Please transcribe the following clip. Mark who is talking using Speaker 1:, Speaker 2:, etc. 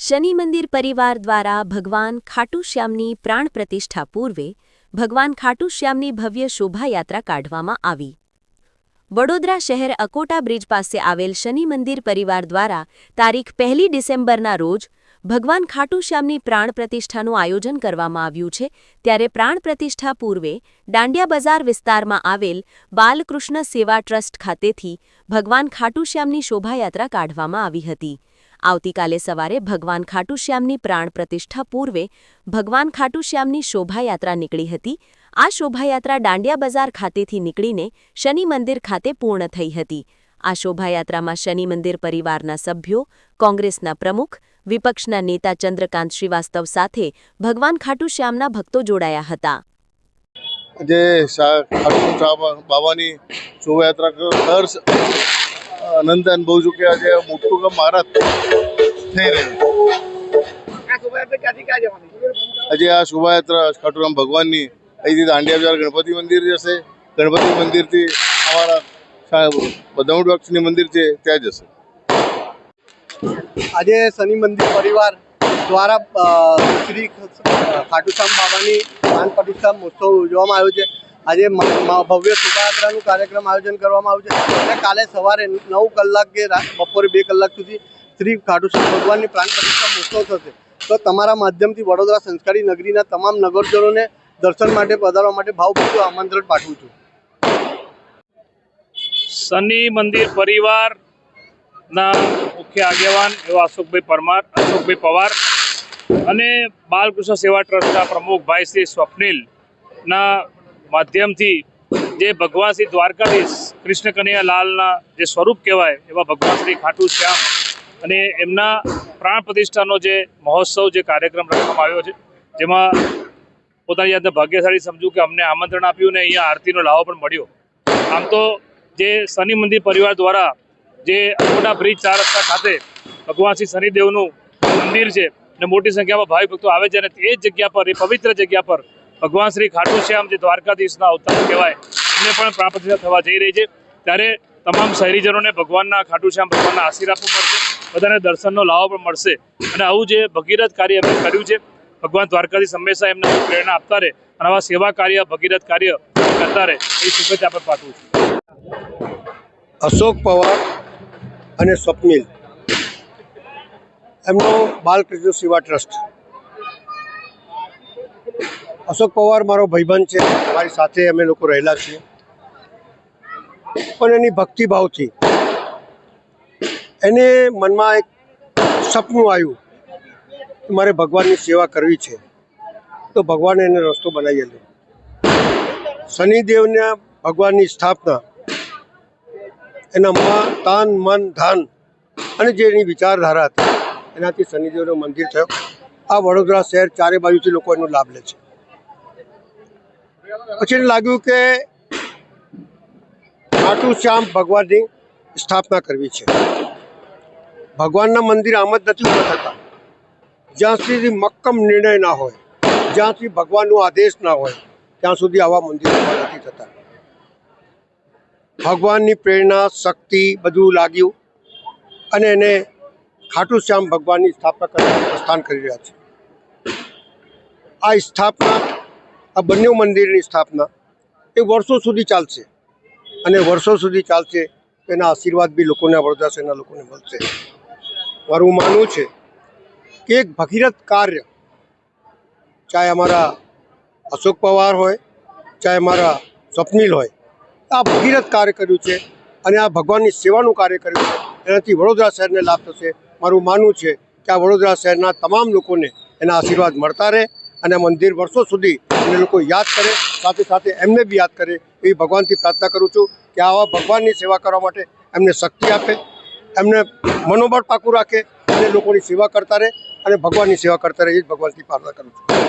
Speaker 1: શનિ મંદિર પરિવાર દ્વારા ભગવાન ખાટુ શ્યામની પ્રાણ પ્રતિષ્ઠા પૂર્વે ભગવાન ખાટુ શ્યામની ભવ્ય શોભાયાત્રા કાઢવામાં આવી. વડોદરા શહેર અકોટા બ્રિજ પાસે આવેલ શનિ મંદિર પરિવાર દ્વારા તારીખ પહેલી ડિસેમ્બરના રોજ ભગવાન ખાટુશ્યામની પ્રાણ પ્રતિષ્ઠાનું આયોજન કરવામાં આવ્યું છે, ત્યારે પ્રાણ પ્રતિષ્ઠા પૂર્વે દાંડિયા બજાર વિસ્તારમાં આવેલ બાલકૃષ્ણ સેવા ટ્રસ્ટ ખાતેથી ભગવાન ખાટુશ્યામની શોભાયાત્રા કાઢવામાં આવી હતી. આવતીકાલે સવારે ભગવાન ખાટુશ્યામની પ્રાણ પ્રતિષ્ઠા પૂર્વે ભગવાન ખાટુશ્યામની શોભાયાત્રા નીકળી હતી. આ શોભાયાત્રા દાંડિયા બજાર ખાતેથી નીકળીને શનિ મંદિર ખાતે પૂર્ણ થઈ હતી. આ શોભાયાત્રામાં શનિ મંદિર પરિવારના સભ્યો, કોંગ્રેસના પ્રમુખ, વિપક્ષના નેતા ચંદ્રકાંત શ્રીવાસ્તવ સાથે ભગવાન ખાટુશ્યામના ભક્તો જોડાયા હતા.
Speaker 2: જે બાબાની શોભાયાત્રા દર આનંદ અનુભવ છું કે આજે મોટું કામ મારા થઈ રહ્યું. આજે આ શોભાયાત્રા ખાટુરામ ભગવાનની અહીંથી દાંડિયા બજાર ગણપતિ મંદિર જશે. ગણપતિ મંદિરથી અમારા બદાઉડ વક્ષની મંદિર છે ત્યાં જશે.
Speaker 3: આજે શનિ મંદિર પરિવાર દ્વારા શ્રી ખાટુશ્યામ બાબાની પ્રાણ પ્રતિષ્ઠા મહોત્સવ ઉજવવામાં આવ્યો છે. આજે ભવ્ય શોભાયાત્રાનું કાર્યક્રમ આયોજન કરવામાં આવ્યું છે. અને કાલે સવારે નવ કલાક કે બપોરે બે કલાક સુધી શ્રી ખાટુશ્રી ભગવાનની પ્રાણ પ્રતિષ્ઠા મહોત્સવ થશે. તો તમારા માધ્યમથી વડોદરા સંસ્કારી નગરીના તમામ નગરજનોને દર્શન માટે, પધારવા માટે ભાવપૂર્વક આમંત્રણ પાઠવું છું.
Speaker 4: શનિ મંદિર પરિવારના મુખ્ય આગેવાન એવા અશોકભાઈ પરમાર, અશોકભાઈ પવાર અને બાલકૃષ્ણ સેવા ટ્રસ્ટના પ્રમુખ ભાઈ શ્રી સ્વપ્નિલના માધ્યમથી જે ભગવાન શ્રી દ્વારકાધીશ કૃષ્ણ કનૈયાલાલના જે સ્વરૂપ કહેવાય એવા ભગવાન શ્રી ખાટુ શ્યામ અને એમના પ્રાણ પ્રતિષ્ઠાનો જે મહોત્સવ, જે કાર્યક્રમ રાખવામાં આવ્યો છે, જેમાં પોતાની જાતને ભાગ્યશાળી સમજુ કે અમને આમંત્રણ આપ્યું ને અહીંયા આરતીનો લાવો પણ મળ્યો. આમ તો જે શનિ મંદિર પરિવાર દ્વારા જે અકોટા બ્રિજ ચાર રસ્તા ખાતે ભગવાન શ્રી શનિદેવનું મંદિર છે અને મોટી સંખ્યામાં ભાઈ ભક્તો આવે છે અને એ જ જગ્યા પર, એ પવિત્ર જગ્યા પર ભગવાન શ્રી ખાટુ શ્યામ જે દ્વારકાધીશના અવતાર કહેવાય, એમને પણ પ્રાણ થવા જઈ રહી છે. ત્યારે તમામ શહેરીજનોને ભગવાનના ખાટુ શ્યામ ભગવાનના આશીર્વાદ મળશે, બધાને દર્શનનો લાવો પણ મળશે. અને આવું જે ભગીરથ કાર્ય અમે કર્યું છે, ભગવાન દ્વારકાધીશ હંમેશા એમને પ્રેરણા આપતા રહે અને આવા સેવા કાર્ય, ભગીરથ કાર્ય કરતા રહે, એ શુભેચ્છા પણ પાઠવું છું.
Speaker 3: અશોક પવાર અને સ્વપ્નિલ, એમનો બાલકૃષ્ણ સેવા ટ્રસ્ટ. અશોક પવાર મારો ભાઈબંધ છે. મારી સાથે અમે લોકો રહેલા છીએ. પણ એની ભક્તિભાવથી એને મનમાં એક સપનું આવ્યું મારે ભગવાનની સેવા કરવી છે. તો ભગવાને એને રસ્તો બનાવી આપ્યો. શનિદેવના ભગવાનની સ્થાપના એના મન તાન, મન, ધન અને જે એની વિચારધારા હતી, એનાથી શનિદેવનું મંદિર થયું. આ વડોદરા શહેર ચારે બાજુથી લોકો એનો લાભ લે છે. પછી લાગ્યું કે ખાટુ શ્યામ ભગવાનની સ્થાપના કરવી છે. ભગવાનના મંદિર આમ જ નથી ઊભા થતા. જ્યાં સુધી મક્કમ નિર્ણય ના હોય, જ્યાં સુધી ભગવાનનો આદેશ ના હોય, ત્યાં સુધી આવા મંદિરો ઊભા નથી થતા. ભગવાનની પ્રેરણા, શક્તિ બધું લાગ્યું અને એને ખાટુ શ્યામ ભગવાનની સ્થાપના કરવાનું પ્રસ્થાન કરી રહ્યા છે. આ સ્થાપના આ બંને મંદિરની સ્થાપના એ વર્ષો સુધી ચાલશે. અને વર્ષો સુધી ચાલશે એના આશીર્વાદ બી લોકોને વડોદરા શહેરના લોકોને મળશે. મારું માનવું છે કે એક ભગીરથ કાર્ય, ચાહે અમારા અશોક પવાર હોય, ચાહે અમારા સ્વપ્નિલ હોય, આ ભગીરથ કાર્ય કર્યું છે અને આ ભગવાનની સેવાનું કાર્ય કર્યું છે. એનાથી વડોદરા શહેરને લાભ થશે. મારું માનવું છે કે આ વડોદરા શહેરના તમામ લોકોને એના આશીર્વાદ મળતા રહે અને મંદિર વર્ષો સુધી એને લોકો યાદ કરે, સાથે સાથે એમને બી યાદ કરે, એવી ભગવાનથી પ્રાર્થના કરું છું કે આવા ભગવાનની સેવા કરવા માટે એમને શક્તિ આપે, એમને મનોબળ પાકું રાખે અને લોકોની સેવા કરતા રહે અને ભગવાનની સેવા કરતા રહે, એ જ ભગવાનથી પ્રાર્થના કરું છું.